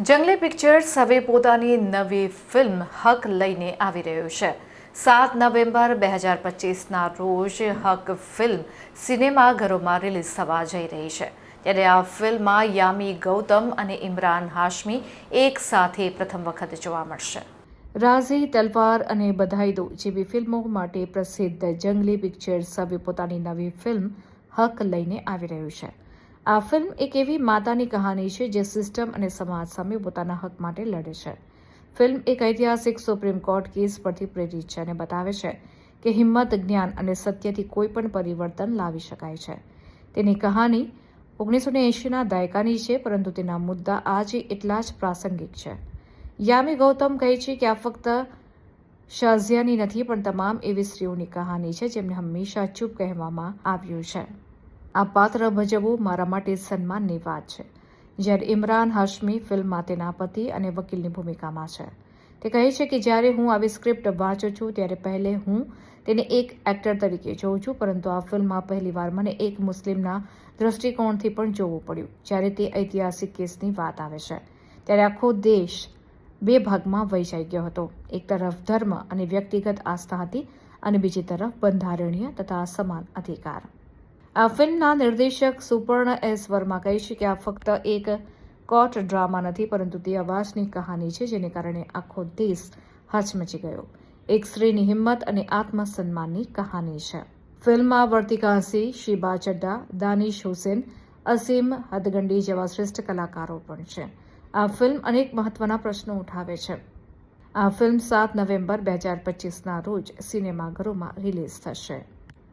જંગલી પિક્ચર્સ હવે પોતાની નવી ફિલ્મ હક લઈને આવી રહ્યું છે. સાત નવેમ્બર બે હજાર પચીસના રોજ હક ફિલ્મ સિનેમાઘરોમાં રિલીઝ થવા જઈ રહી છે. ત્યારે આ ફિલ્મમાં યામી ગૌતમ અને ઇમરાન હાશમી એક સાથે પ્રથમ વખત જોવા મળશે. રાઝી તલવાર અને બધાઈ દો જેવી ફિલ્મો માટે પ્રસિદ્ધ જંગલી પિક્ચર્સ હવે પોતાની નવી ફિલ્મ હક લઈને આવી રહ્યું છે. આ ફિલ્મ એક એવી માતાની કહાની છે જે સિસ્ટમ અને સમાજ સામે પોતાના હક માટે લડે છે. ફિલ્મ એક ઐતિહાસિક સુપ્રીમ કોર્ટ કેસ પરથી પ્રેરિત છે અને બતાવે છે કે હિંમત, જ્ઞાન અને સત્યથી કોઈ પણ પરિવર્તન લાવી શકાય છે. તેની કહાની ઓગણીસો ને એંશીના દાયકાની છે, પરંતુ તેના મુદ્દા આજે એટલા જ પ્રાસંગિક છે. યામી ગૌતમ કહે છે કે આ ફક્ત શાઝિયાની નથી, પણ તમામ એવી સ્ત્રીઓની કહાની છે જેમને હંમેશા ચૂપ કહેવામાં આવ્યું છે. આ પાત્ર ભજવવું મારા માટે સન્માનની વાત છે. જ્યારે ઇમરાન હાશમી ફિલ્મમાં તેના પતિ અને વકીલની ભૂમિકામાં છે. તે કહે છે કે જ્યારે હું આવી સ્ક્રિપ્ટ વાંચું છું, ત્યારે પહેલે હું તેને એક એક્ટર તરીકે જોઉં છું, પરંતુ આ ફિલ્મમાં પહેલીવાર મને એક મુસ્લિમના દૃષ્ટિકોણથી પણ જોવું પડ્યું, જ્યારે તે ઐતિહાસિક કેસની વાત આવે છે. ત્યારે આખો દેશ બે ભાગમાં વહેંચાઈ ગયો હતો. એક તરફ ધર્મ અને વ્યક્તિગત આસ્થા હતી અને બીજી તરફ બંધારણીય તથા સમાન અધિકાર. આ ફિલ્મના નિર્દેશક સુપર્ણ એસ વર્મા કહે છે કે આ ફક્ત એક કોર્ટ ડ્રામા નથી, પરંતુ તે અવાજની કહાની છે, જેને કારણે આખો દેશ હચમચી ગયો. એક સ્ત્રીની હિંમત અને આત્મસન્માનની કહાની છે. ફિલ્મમાં વર્તિકા હસી, શિબા ચડ્ડા, દાનિશ હુસેન, અસીમ હદગંડી જેવા શ્રેષ્ઠ કલાકારો પણ છે. આ ફિલ્મ અનેક મહત્વના પ્રશ્નો ઉઠાવે છે. આ ફિલ્મ સાત નવેમ્બર બે હજાર પચીસના રોજ સિનેમાઘરોમાં રિલીઝ થશે.